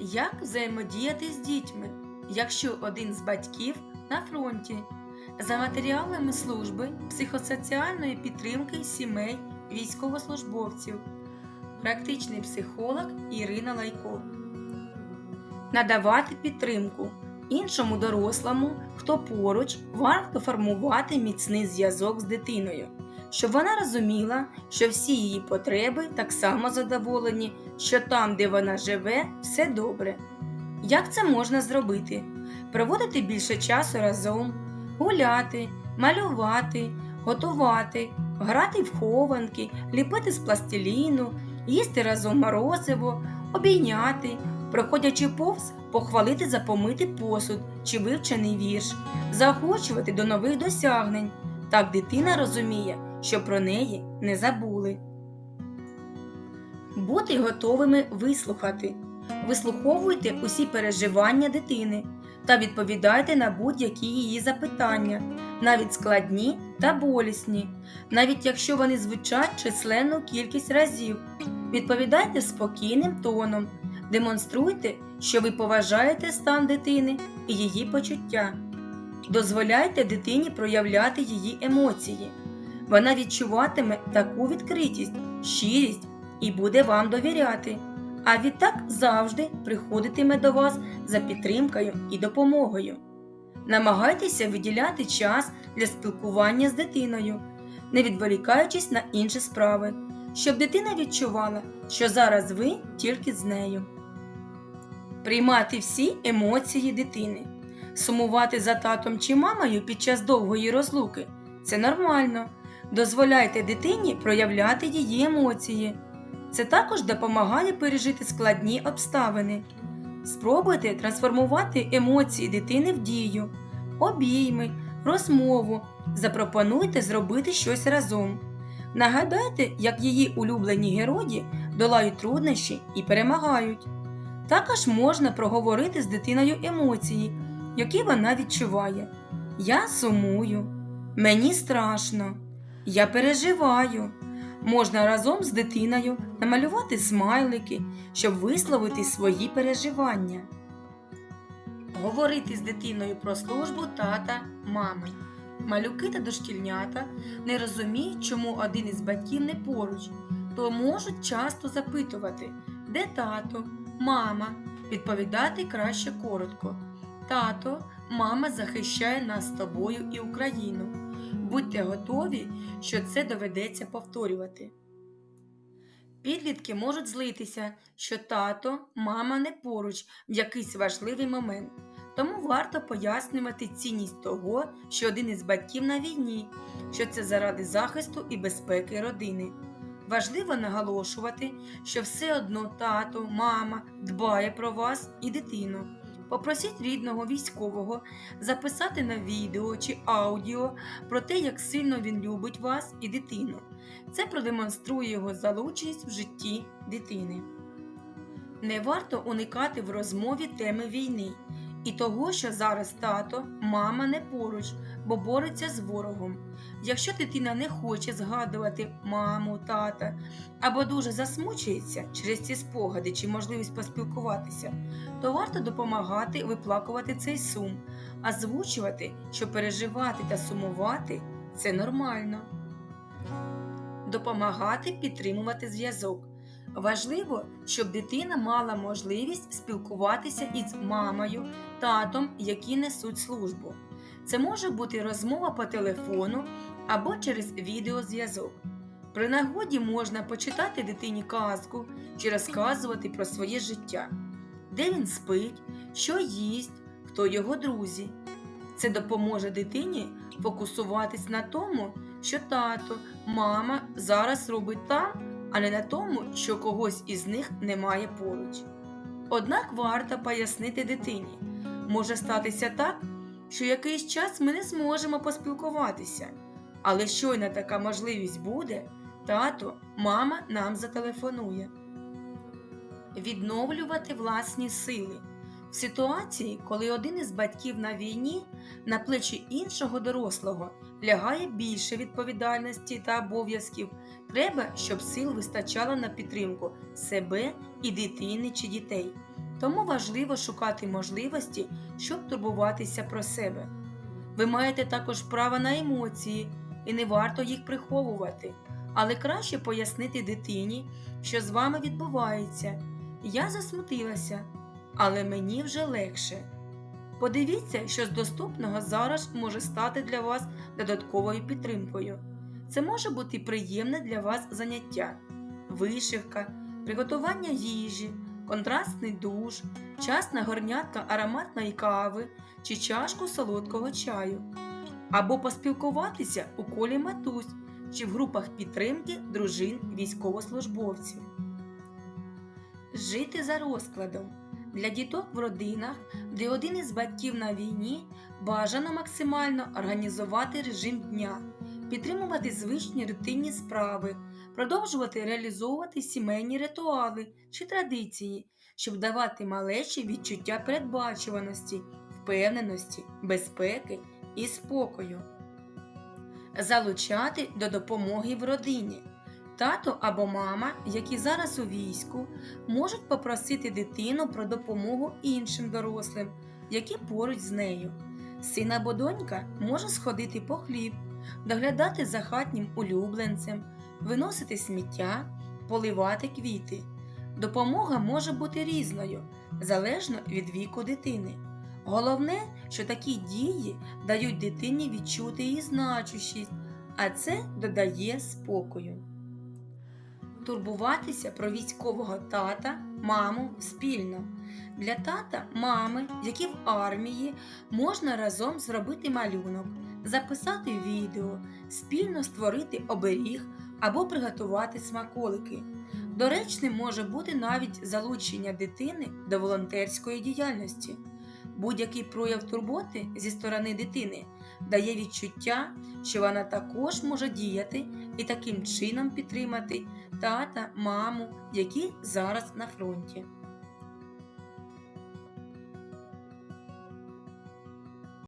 Як взаємодіяти з дітьми, якщо один з батьків на фронті? За матеріалами служби психосоціальної підтримки сімей військовослужбовців. Практичний психолог Ірина Лайко. Надавати підтримку іншому дорослому, хто поруч, варто формувати міцний зв'язок з дитиною, щоб вона розуміла, що всі її потреби так само задоволені, що там, де вона живе, все добре. Як це можна зробити? Проводити більше часу разом, гуляти, малювати, готувати, грати в хованки, ліпити з пластиліну, їсти разом морозиво, обійняти, проходячи повз, похвалити за помитий посуд чи вивчений вірш, заохочувати до нових досягнень. Так дитина розуміє, що про неї не забули. Бути готовими вислухати. Вислуховуйте усі переживання дитини та відповідайте на будь-які її запитання, навіть складні та болісні, навіть якщо вони звучать численну кількість разів. Відповідайте спокійним тоном, демонструйте, що ви поважаєте стан дитини і її почуття. Дозволяйте дитині проявляти її емоції. Вона відчуватиме таку відкритість, щирість і буде вам довіряти. А відтак завжди приходитиме до вас за підтримкою і допомогою. Намагайтеся виділяти час для спілкування з дитиною, не відволікаючись на інші справи, щоб дитина відчувала, що зараз ви тільки з нею. Приймати всі емоції дитини, сумувати за татом чи мамою під час довгої розлуки це нормально. Дозволяйте дитині проявляти її емоції. Це також допомагає пережити складні обставини. Спробуйте трансформувати емоції дитини в дію, обійми, розмову. Запропонуйте зробити щось разом. Нагадайте, як її улюблені герої долають труднощі і перемагають. Також можна проговорити з дитиною емоції, які вона відчуває. Я сумую, мені страшно, я переживаю. Можна разом з дитиною намалювати смайлики, щоб висловити свої переживання. Говорити з дитиною про службу тата, мами. Малюки та дошкільнята не розуміють, чому один із батьків не поруч, то можуть часто запитувати, де тато, мама, відповідати краще коротко. Тато, мама захищає нас з тобою і Україну. Будьте готові, що це доведеться повторювати. Підлітки можуть злитися, що тато, мама не поруч в якийсь важливий момент. Тому варто пояснювати цінність того, що один із батьків на війні, що це заради захисту і безпеки родини. Важливо наголошувати, що все одно тато, мама дбає про вас і дитину. Попросіть рідного військового записати на відео чи аудіо про те, як сильно він любить вас і дитину. Це продемонструє його залученість в житті дитини. Не варто уникати в розмові теми війни і того, що зараз тато, мама не поруч, бо бореться з ворогом. Якщо дитина не хоче згадувати маму, тата або дуже засмучується через ці спогади чи можливість поспілкуватися, то варто допомагати виплакувати цей сум, озвучувати, що переживати та сумувати це нормально. Допомагати підтримувати зв'язок. Важливо, щоб дитина мала можливість спілкуватися із мамою, татом, які несуть службу. Це може бути розмова по телефону або через відеозв'язок. При нагоді можна почитати дитині казку чи розказувати про своє життя, де він спить, що їсть, хто його друзі. Це допоможе дитині фокусуватись на тому, що тато, мама зараз робить там, а не на тому, що когось із них немає поруч. Однак варто пояснити дитині, може статися так, що якийсь час ми не зможемо поспілкуватися, але щойно така можливість буде, тато, мама нам зателефонує. Відновлювати власні сили. В ситуації, коли один із батьків на війні на плечі іншого дорослого лягає більше відповідальності та обов'язків, треба, щоб сил вистачало на підтримку себе і дитини чи дітей. Тому важливо шукати можливості, щоб турбуватися про себе. Ви маєте також право на емоції, і не варто їх приховувати, але краще пояснити дитині, що з вами відбувається. Я засмутилася, але мені вже легше. Подивіться, що з доступного зараз може стати для вас додатковою підтримкою. Це може бути приємне для вас заняття, вишивка, приготування їжі, контрастний душ, часна горнятка ароматної кави чи чашку солодкого чаю, або поспілкуватися у колі матусь чи в групах підтримки дружин військовослужбовців. Жити за розкладом. Для діток в родинах, де один із батьків на війні, бажано максимально організувати режим дня, підтримувати звичні рутинні справи, продовжувати реалізовувати сімейні ритуали чи традиції, щоб давати малечі відчуття передбачуваності, впевненості, безпеки і спокою. Залучати до допомоги в родині. Тато або мама, які зараз у війську, можуть попросити дитину про допомогу іншим дорослим, які поруч з нею. Син або донька може сходити по хліб, доглядати за хатнім улюбленцем, виносити сміття, поливати квіти. Допомога може бути різною, залежно від віку дитини. Головне, що такі дії дають дитині відчути її значущість, а це додає спокою турбуватися про військового тата, маму спільно. Для тата, мами, які в армії, можна разом зробити малюнок, записати відео, спільно створити оберіг або приготувати смаколики. Доречним може бути навіть залучення дитини до волонтерської діяльності. Будь-який прояв турботи зі сторони дитини дає відчуття, що вона також може діяти і таким чином підтримати тата, маму, які зараз на фронті.